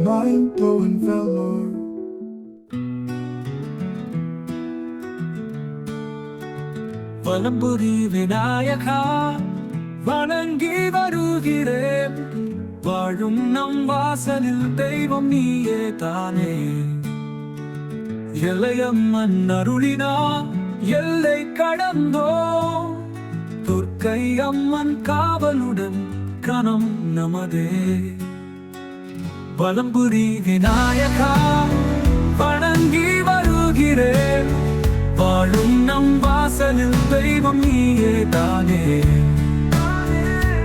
Mind blowing velour. வலம்புரி விநாயகா வணங்கி வருகிறேன் வாழும் நம் வாசலில் தெய்வம் நீயே தானே எல்லையம்மன் அருளினா எல்லை கடந்தோ துர்க்கை அம்மன் காவலுடன் கணம் நமதே. வலம்புரி விநாயகா வணங்கி வருகிறேன். வாழும் நம் வாசலில் தெய்வம் நீயே தானே.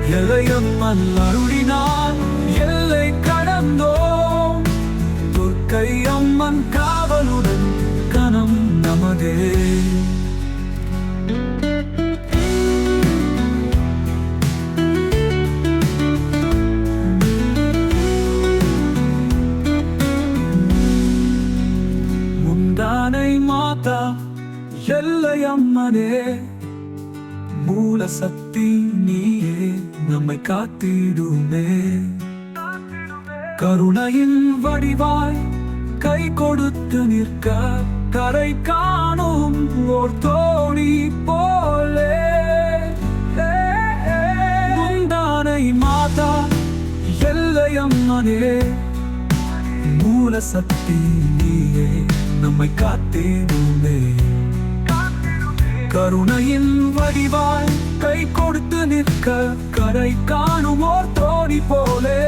எல்லையும் அருளினால் எல்லை எல்லை அம்மனே மூல சக்தி நீயே நம்மை காத்திடுமே. கருணையின் வடிவாய் கை கொடுத்து நிற்க கரை காணும் ஓர் தோணி போலே. முந்தானை மாதா எல்லை அம்மனே மூல சக்தி நீயே நம்மை காத்திடுமே. கருணையின் வடிவாய் கை கொடுத்து நிற்க கரை காணுவோர் தோணி போலே.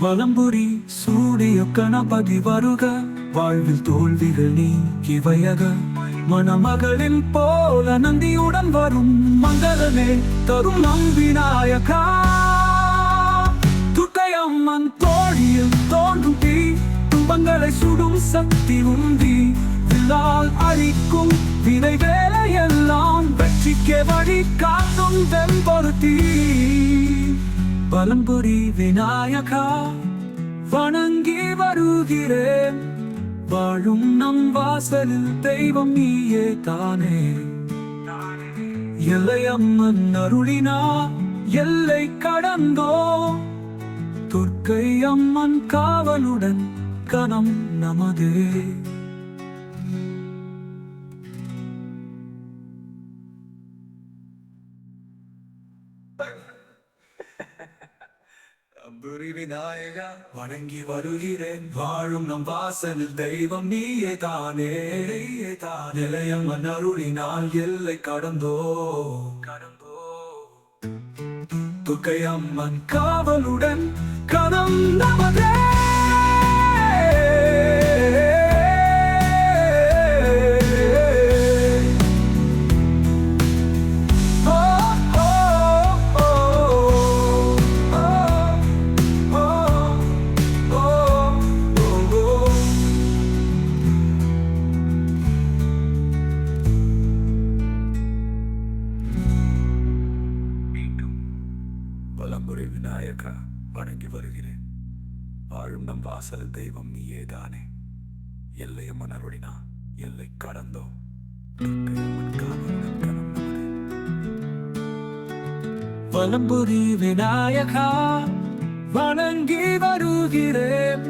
வலம்புரி சூடிய கணபதி வருக வாழ்வில் தோல்விகள் நீ இவையக மணமகளில் போல நந்தியுடன் வரும் மங்களமே தரும் நம் விநாயகா. துர்க்கையம்மன் தோழியில் தோன்றும் தீ துன்பங்களை சுடும் சக்தி உந்தி. விழால் அழிக்கும் வினை வேலையெல்லாம் வெற்றிக்கே வழி காட்டும் வெம்பொருத்தி. பலம்புரி விநாயகா வணங்கி வருகிறேன். வாழும் நம் வாசலில் தெய்வம் நீயே தானே. எல்லையம்மன் அருளினா எல்லை கடந்தோ துர்க்கை அம்மன் காவலுடன் கணம் நமது. விநாயகா வணங்கி வருகிறேன். வாழும் நம் வாசலில் தெய்வம் நீயே தானே. நீயே தான் நிலையம்மன் அருளினால் எல்லை கடந்தோ. கடந்தோ. துர்க்கை அம்மன் காவலுடன் கணம் நமதே. வணங்கி வருகிறேன். வாழும் நம் வாசல் தெய்வம் நீயே தானே எல்லைய மணருடினா எல்லை கடந்தோம் வலம்புரி விநாயகா வணங்கி வருகிறேன்.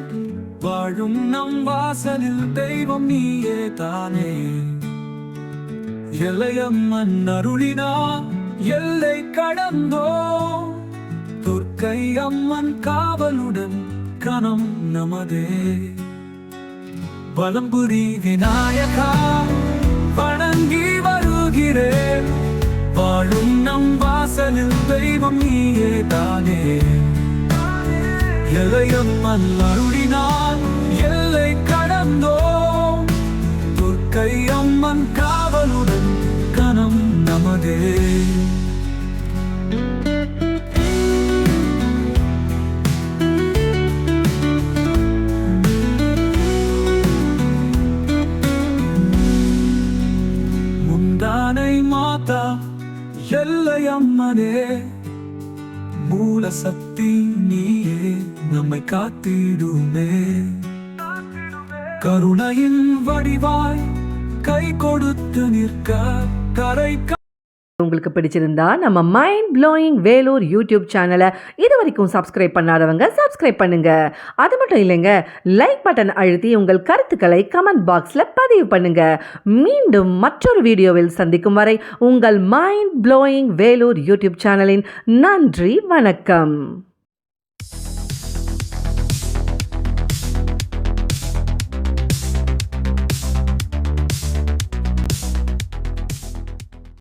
வாழும் நம் வாசலில் தெய்வம் நீயே தானே எல்லையம்மன் அருளினா எல்லை கடந்தோம் துர்க்கை அம்மன் காவலுடன் கணம் நமதே. பலம்புரி விநாயகா வணங்கி வருகிறேன். வாழும் நம் வாசலில் தெய்வம் நீயே தானே. எல்லையம்மன் அருளினால் எல்லை கடந்தோம். துர்க்கை எல்லையம்மனே மூல சக்தி நீயே நம்மை காத்திடுமே. கருணையின் வடிவாய் கை கொடுத்து நிற்க கரை உங்களுக்கு பிடிச்சிருந்தா நம்ம மைண்ட் ப்ளோயிங் வேலூர் யூடியூப் சேனலை இது வரைக்கும் சப்ஸ்கிரைப் பண்ணாதவங்க சப்ஸ்கிரைப் பண்ணுங்க. அது மட்டும் இல்லைங்க லைக் பட்டன் அழுத்தி உங்கள் கருத்துக்களை கமெண்ட் பாக்ஸில் பதிவு பண்ணுங்க. மீண்டும் மற்றொரு வீடியோவில் சந்திக்கும் வரை உங்கள் மைண்ட் ப்ளோயிங் வேலூர் யூடியூப் சேனலின் நன்றி வணக்கம்.